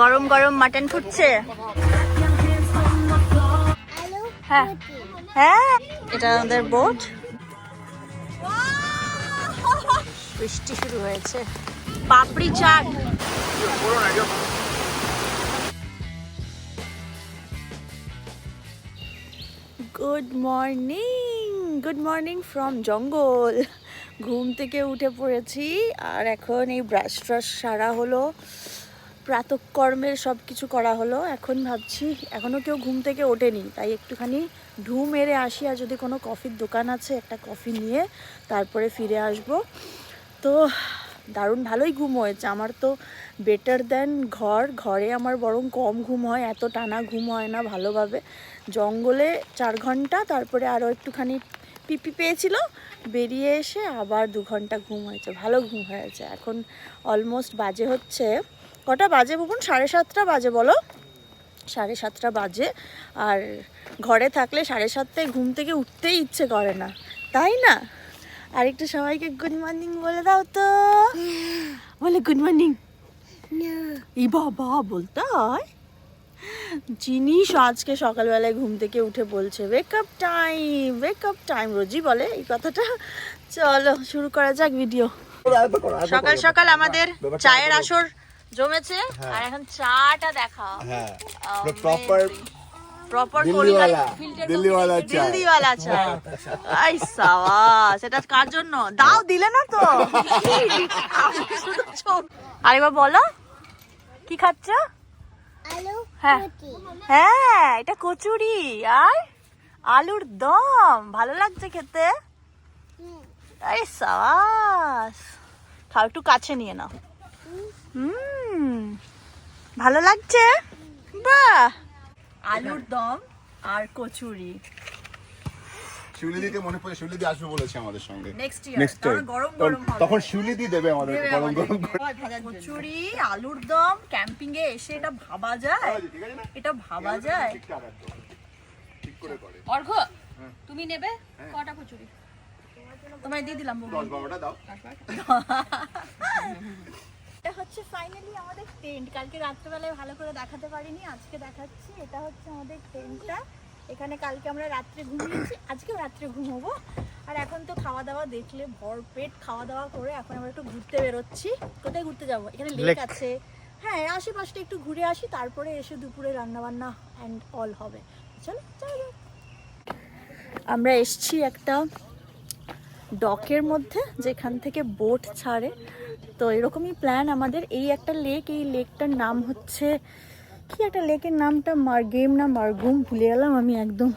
গরম গরম মাটন ফুটছে। হ্যাঁ। হ্যাঁ এটা আমাদের বোট। বৃষ্টি শুরু হয়েছে। Papdi chaat. Good morning good morning from jungle. ঘুম থেকে উঠে পড়েছি আর এখন এই ব্রাশ ট্রাশ সারা হলো, প্রাতকর্মের সব কিছু করা হলো। এখন ভাবছি এখনও কেউ ঘুম থেকে ওঠেনি, তাই একটুখানি ঢু মেরে আসি আর যদি কোনো কফির দোকান আছে, একটা কফি নিয়ে তারপরে ফিরে আসব। তো দারুণ ভালোই ঘুম হয়েছে। আমার তো বেটার দেন ঘর। ঘরে আমার বরং কম ঘুম হয়, এত টানা ঘুম হয় না ভালোভাবে। জঙ্গলে চার ঘণ্টা, তারপরে আরও একটুখানি পিপি পেয়েছিল বেরিয়ে এসে আবার দু ঘণ্টা ঘুম হয়েছে ভালো ঘুম হয়েছে। এখন অলমোস্ট বাজে হচ্ছে কটা বাজে ভুবন সাড়ে সাতটা বাজে বলো? সাড়ে সাতটা বাজে আর ঘরে থাকলে সাড়ে সাতটায় ঘুম থেকে উঠতেই ইচ্ছে করে না তাই না? আর একটু সবাইকে গুড মর্নিং বলে দাও তো। বলে গুড মর্নিং ই বাবা বলতে হয় জিনিস আজকে সকালবেলায় ঘুম থেকে উঠে বলছে wake up time wake up time রোজই বলে এই কথাটা। চলো শুরু করা যাক ভিডিও সকাল সকাল আমাদের চায়ের আসর জমেছে আর এখন চাটা দেখা হ্যাঁ. প্রপার প্রপার দিল্লিওয়ালা দিল্লিওয়ালা চা দিল্লিওয়ালা চা আই সাওয়া সেটা কার জন্য? দাও দিলে না তো। চোখ- বলো। কি খাচ্ছ? হ্যাঁ। হ্যাঁ এটা কচুরি। আর আলুর দম। ভালো লাগছে খেতে? আরে সাবাস। খাও একটু কাছে নিয়ে নাও। হুম। ভালো লাগছে? বাহ। আলুর দম আর কচুরি। শিউলিদিকে মনে পড়ে শিউলিদি আসবে বলেছে আমাদের সঙ্গে। নেক্সট ইয়ার গরম গরম হবে। তখন শিউলিদি দেবে আমাদের গরম গরম কচুরি আলুর দম ক্যাম্পিং এ এসে এটা ভাবা যায়। না? এটা ভাবা যায়। ঠিক করে করে। অর্ঘ তুমি নেবে? কটা কচুরি? তোমায় দিয়ে দিলাম বৌদি। দশ বারোটা দাও। এটা হচ্ছে ফাইনালি আমাদের টেন্ট কালকে রাত্রেবেলায় ভালো করে দেখাতে পারিনি আজকে দেখাচ্ছি। এটা হচ্ছে আমাদের টেন্টটা এখানে কালকে আমরা রাত্রে ঘুমিয়েছি আজকেও রাত্রে ঘুমোবো। আর এখন তো খাওয়া দাওয়া দেখলে ভরপেট খাওয়া দাওয়া করে এখন আমরা একটু ঘুরতে বেরোচ্ছি। কোথায় ঘুরতে যাব? এখানে লেক আছে। হ্যাঁ আশেপাশটা একটু ঘুরে আসি তারপরে এসে দুপুরে রান্না বান্না অ্যান্ড অল হবে। চলো চলো আমরা এসছি একটা ডকের মধ্যে যেখান থেকে বোট ছাড়ে। তো এরকমই প্ল্যান আমাদের। এই একটা লেক এই লেকটার নাম হচ্ছে কি একটা লেকের নামটা মার্গেম না মার্গুম ভুলে গেলাম, আমি একদম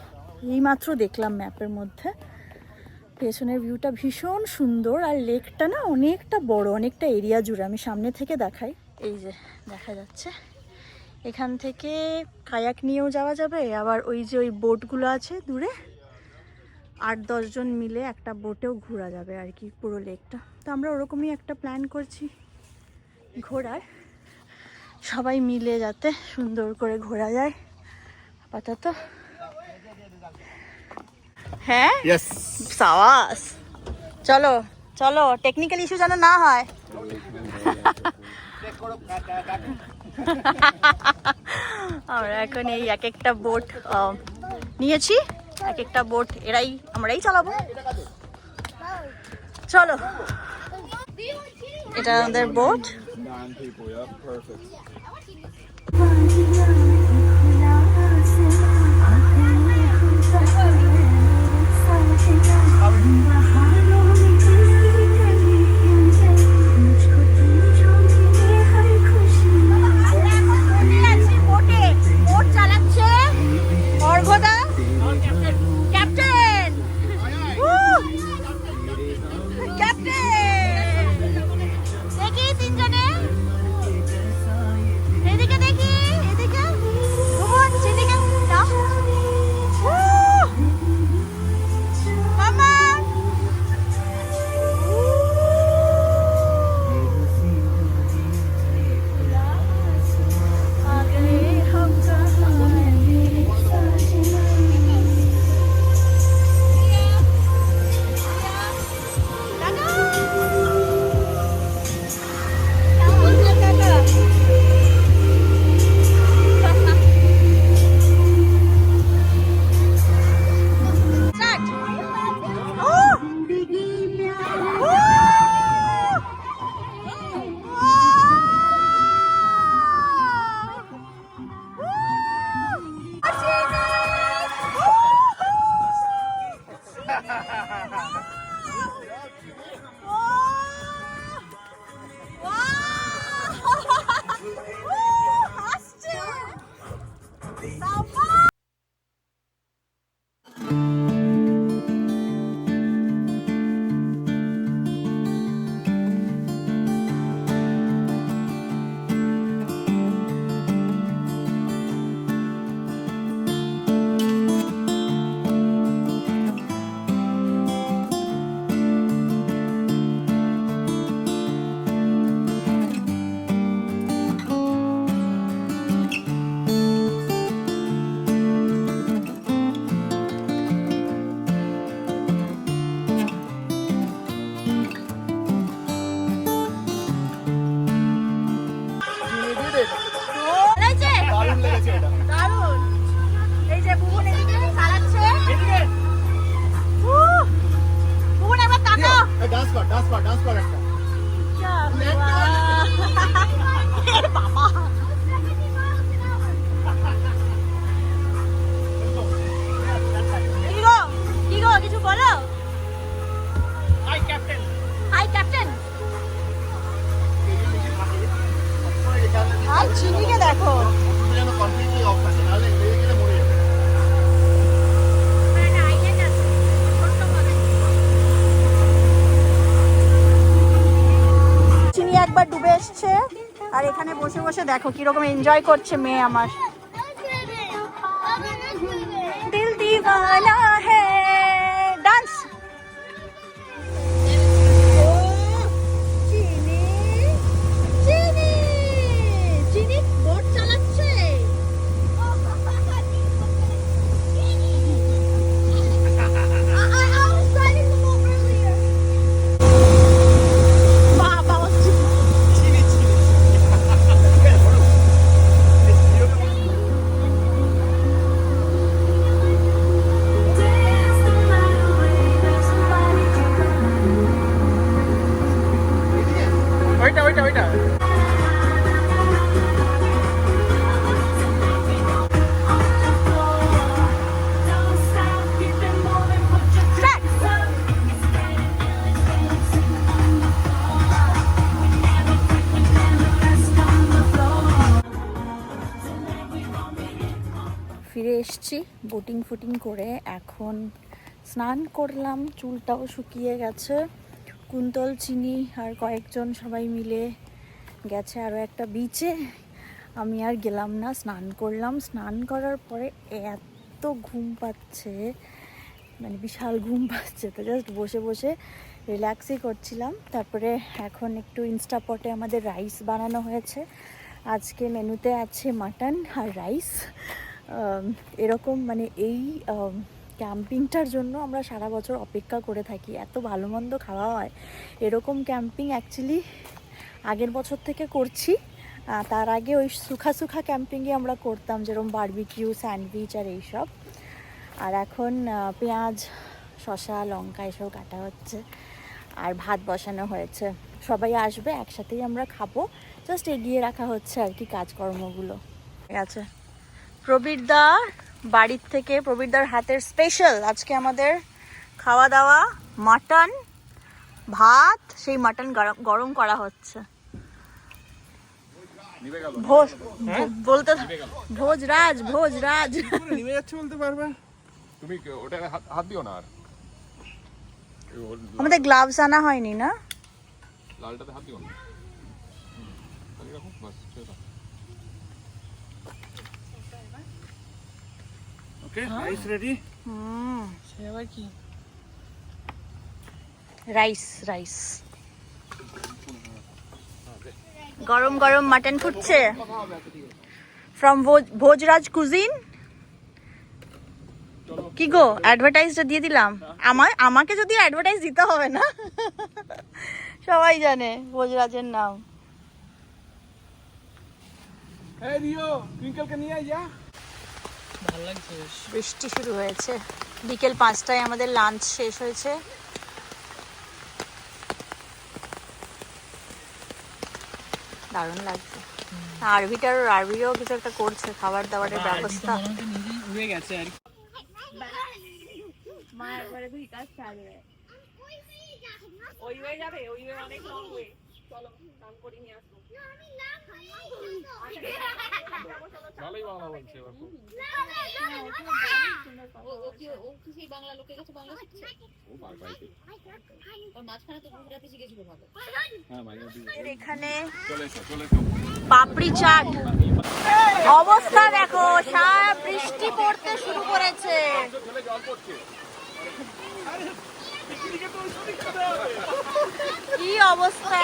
এইমাত্র দেখলাম ম্যাপের মধ্যে। পেছনের ভিউটা ভীষণ সুন্দর, আর লেকটা না অনেকটা বড়, অনেকটা এরিয়া জুড়ে, আমি সামনে থেকে দেখাই। এই যে, দেখা যাচ্ছে। এখান থেকে কায়াক নিয়েও যাওয়া যাবে, আবার ওই যে ওই বোটগুলো আছে দূরে, আট দশজন মিলে একটা বোটেও ঘোরা যাবে আর কি পুরো লেকটা। তো আমরা ওরকমই একটা প্ল্যান করছি ঘোরার। সবাই মিলে যাতে সুন্দর করে ঘোরা যায়। আপাতত। হ্যাঁ? সাওয়াস চলো চলো টেকনিক্যাল ইস্যু যেন না হয়। আমরা এখন এই এক একটা বোট নিয়েছি। এক একটা বোট এরাই আমরাই চালাবো। চলো। এটা আমাদের. Boat 满意了 Ha ha ha ha! লেগেছে এটা দারুণ এই যে ভুবন একবার তাকাও ডান্স কর ডান্স কর ডান্স কর একটা কিছু বলো হাই ক্যাপ্টেন হাই চিনিকে দেখো যাবে। চিনি একবার ডুবে এসছে, আর এখানে বসে বসে দেখো কীরকম এনজয় করছে মেয়ে আমার। ফিরে এসছি বোটিং ফুটিং করে। এখন স্নান করলাম, চুলটাও শুকিয়ে গেছে। কুন্তল, চিনি আর কয়েকজন সবাই মিলে গেছে আরও একটা বিচে আমি আর গেলাম না, স্নান করলাম। স্নান করার পরে এত ঘুম পাচ্ছে মানে বিশাল ঘুম পাচ্ছে। তো জাস্ট বসে বসে রিল্যাক্সই করছিলাম। তারপরে এখন একটু ইনস্টাপটে আমাদের রাইস বানানো হয়েছে। আজকে মেনুতে আছে মাটন আর রাইস এরকম মানে এই ক্যাম্পিংটার জন্য আমরা সারা বছর অপেক্ষা করে থাকি। এত ভালো মন্দ খাওয়া হয়। এরকম ক্যাম্পিং অ্যাকচুয়ালি আগের বছর থেকে করছি। তার আগে ওই সুখা সুখা ক্যাম্পিংয়ে আমরা করতাম, যেরকম বারবিকিউ স্যান্ডউইচ আর এইসব। আর এখন পেঁয়াজ, শসা, লঙ্কা এসব কাটা হচ্ছে। আর ভাত বসানো হয়েছে। সবাই আসবে, একসাথেই আমরা খাব। জাস্ট এগিয়ে রাখা হচ্ছে আর কি কাজকর্মগুলো। ঠিক আছে। প্রবীরদা বাড়ির থেকে প্রবীরদার হাতের স্পেশাল আজকে আমাদের খাওয়া দাওয়া মাটন ভাত সেই মাটন গরম- গরম করা হচ্ছে। ভোজ ভো- বলতে ভোজরাজ ভোজরাজ নেমে যাচ্ছে বলতে পারবে? তুমি ওটা হাত দিও না আর। আমাদের গ্লাভস আনা হয়নি না? লালটাতে হাত দিও না। বাস ছেড়ে দাও। Okay rice ready hmm rice rice গরম গরম মাটন ফুটছে। ফ্রম ভোজরাজ কুজিন কি গো অ্যাডভার্টাইজটা দিয়ে দিলাম। আমার আমাকে যদি অ্যাডভার্টাইজ দিতে হবে না? সবাই জানে ভোজরাজের নাম। বৃষ্টি শুরু হয়েছে। বিকেল পাঁচটায় আমাদের লাঞ্চ শেষ হয়েছে। দারুণ লাগছে। আরভিটার আরভিও কিছু একটা করছে খাবার দাবারের ব্যবস্থা। ভালোই বাংলা বলছে এবার খুব। বাংলা লোকের কাছে বাংলা শিখছে ও মার বাড়িতে। ওর মাঝখানে তো গুজরাটি শিখেছিল ভালো হ্যাঁ মাইনে দিবে। এখানে চলে এসো চলে এসো পাপড়ি চাট অবস্থা দেখো সারা বৃষ্টি পড়তে শুরু করেছে চলে জল পড়ছে কি অবস্থা।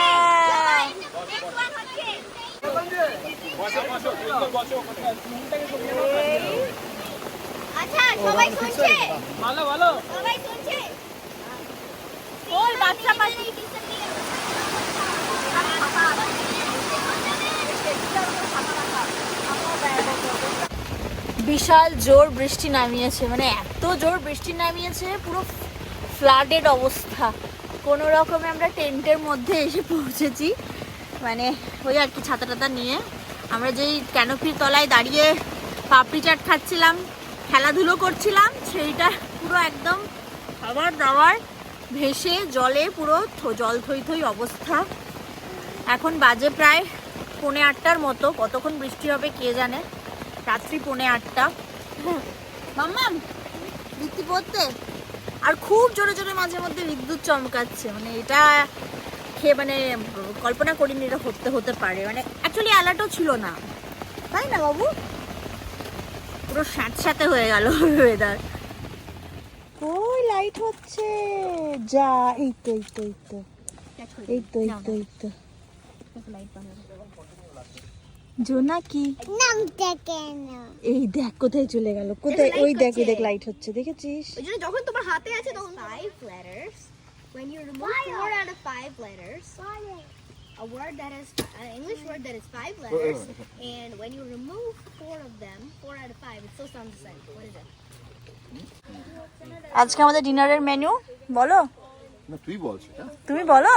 আচ্ছা সবাই শুনছে? ভালো ভালো। সবাই শুনছে? বল বাচ্চা পাশে বিশাল জোর বৃষ্টি নামিয়েছে মানে এত জোর বৃষ্টি নামিয়েছে পুরো ফ্লাডেড অবস্থা। কোনো রকমে আমরা টেন্টের মধ্যে এসে পৌঁছেছি। মানে ওই আর কি ছাতা টাতা নিয়ে। আমরা যেই ক্যানোপির তলায় দাঁড়িয়ে পাপড়ি চাট খাচ্ছিলাম, খেলাধুলো করছিলাম, সেইটা পুরো একদম খাবার দাবার, ভেসে জলে পুরো জল থই থই অবস্থা। এখন বাজে প্রায় পৌনে আটটার মতো। কতক্ষণ বৃষ্টি হবে কে জানে? রাত্রি পৌনে আটটা। মাম্মাম, বৃষ্টি পড়তে আর খুব জোরে জোরে মাঝে মধ্যে বিদ্যুৎ চমকাচ্ছে। মানে এটা খেয়ে মানে কল্পনা করিনি এটা হতে হতে পারে। মানে অ্যাকচুয়ালি অ্যালার্টও ছিল না। তাই না বাবু? পুরো স্যাঁতস্যাঁতে হয়ে গেল ওয়েদার ওই লাইট হচ্ছে? যা এই তো এই তো এই তো। এই তো এই তো এই তো। জোনাকি নামটা কেন এই দেখ কোথায় চলে গেল কোথায় ওই দেখ ওই দেখ লাইট হচ্ছে দেখেছিস ওই জন্য যখন তোমার হাতে আছে তখন five letters when you remove four out of five letters a word that is an English word that is five letters and when you remove four of them four out of five it still sounds the same what is it আজকে আমাদের ডিনারের menu বলো না তুই বল সেটা। তুমি বলো?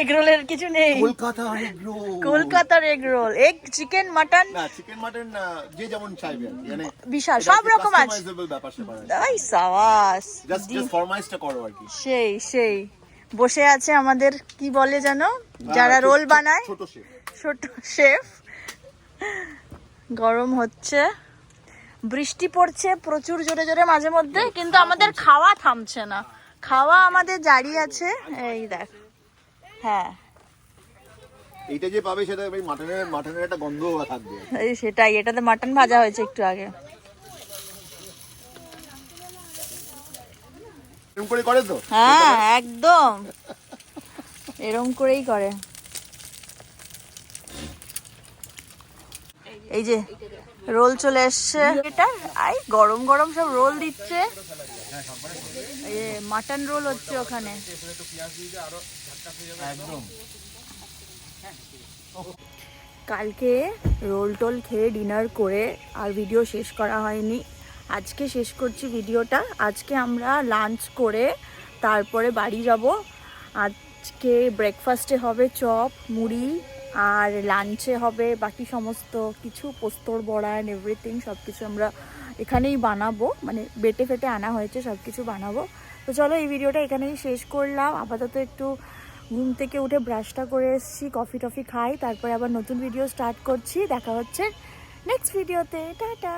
Egg রোলের কিছু নেই। Kolkata egg roll. কলকাতার egg roll. Egg chicken mutton? না চিকেন মাটন যে যেমন চাইবে মানে বিশাল সব রকম আছে। এই সাবাস জাস্ট জাস্ট ফরমাইজটা করো আর কি। সেই সেই। বসে আছে আমাদের কি বলে জানো যারা রোল বানায়। ছোট শেফ ছোট শেফ গরম হচ্ছে। বৃষ্টি পড়ছে প্রচুর জোরে জোরে মাঝে মধ্যে কিন্তু আমাদের খাওয়া থামছে না। খাওয়া আমাদের জারি আছে। এই দেখ। হ্যাঁ। এইটা যে পাবে সেটা ওই মাটনের মাটনের একটা গন্ধ থাকবে। এই সেটাই এটাতে মাটন ভাজা হয়েছে একটু আগে। এরকম করে করে তো? হ্যাঁ একদম। এরম করেই করে। এই যে রোল চলে এসছে। এটা আই গরম গরম সব রোল দিচ্ছে। মাটন রোল হচ্ছে ওখানে। কালকে রোল টোল খেয়ে ডিনার করে আর ভিডিও শেষ করা হয়নি। আজকে শেষ করছি ভিডিওটা আজকে আমরা লাঞ্চ করে তারপরে বাড়ি যাব। আজকে ব্রেকফাস্টে হবে চপ মুড়ি আর লাঞ্চে হবে বাকি সমস্ত কিছু পোস্তর বড়া অ্যান্ড এভরিথিং সব কিছু আমরা এখানেই বানাবো। মানে বেটে ফেটে আনা হয়েছে সব কিছু বানাবো। তো চলো এই ভিডিওটা এখানেই শেষ করলাম। আপাতত একটু ঘুম থেকে উঠে ব্রাশটা করে এসেছি, কফি টফি খাই, তারপরে আবার নতুন ভিডিও স্টার্ট করছি। দেখা হচ্ছে নেক্সট ভিডিওতে টাটা!